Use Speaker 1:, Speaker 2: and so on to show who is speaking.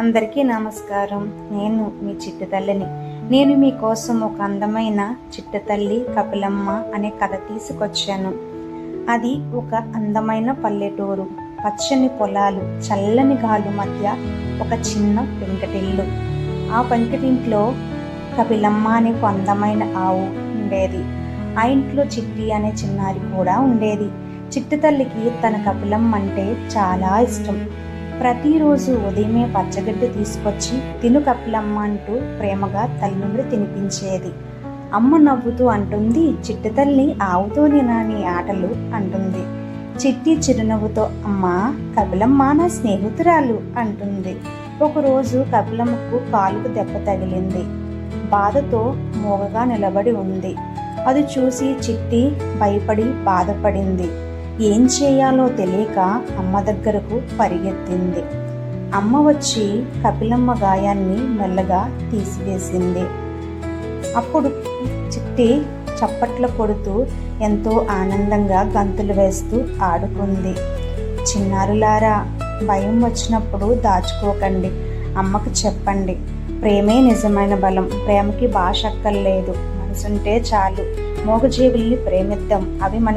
Speaker 1: అందరికీ నమస్కారం. నేను మీ చిట్టు తల్లిని. నేను మీకోసం ఒక అందమైన చిట్టు తల్లి కపిలమ్మ అనే కథ తీసుకొచ్చాను. అది ఒక అందమైన పల్లెటూరు. పచ్చని పొలాలు చల్లని గాలు మధ్య ఒక చిన్న పెంకటిల్లు. ఆ పెంకటింట్లో కపిలమ్మ అనే ఒక అందమైన ఆవు ఉండేది. ఆ ఇంట్లో చిట్టి అనే చిన్నారి కూడా ఉండేది. చిట్టు తల్లికి తన కపిలమ్మ అంటే చాలా ఇష్టం. ప్రతిరోజు ఉదయమే పచ్చగడ్డి తీసుకొచ్చి తిను కపిలమ్మ అంటూ ప్రేమగా తల్లి తినిపించేది. అమ్మ నవ్వుతూ అంటుంది చిట్టి తల్లి ఆవుతోనే నాని ఆటలు అంటుంది. చిట్టి చిరునవ్వుతో అమ్మా కపిలమ్మ నా స్నేహితురాలు అంటుంది. ఒకరోజు కపిలమ్మకు కాలుకు దెబ్బ తగిలింది. బాధతో మూగగా నిలబడి ఉంది. అది చూసి చిట్టి భయపడి బాధపడింది. ఏం చేయాలో తెలియక అమ్మ దగ్గరకు పరిగెత్తింది. అమ్మ వచ్చి కపిలమ్మ గాయాన్ని మెల్లగా తీసివేసింది. అప్పుడు చిట్టి చప్పట్లు కొడుతూ ఎంతో ఆనందంగా గంతులు వేస్తూ ఆడుకుంది. చిన్నారులారా భయం వచ్చినప్పుడు దాచుకోకండి. అమ్మకు చెప్పండి. ప్రేమే నిజమైన బలం. ప్రేమకి భాష అక్కర్లేదు మనసుంటే చాలు. మోగజీవుల్ని ప్రేమిద్దాం. అవి మన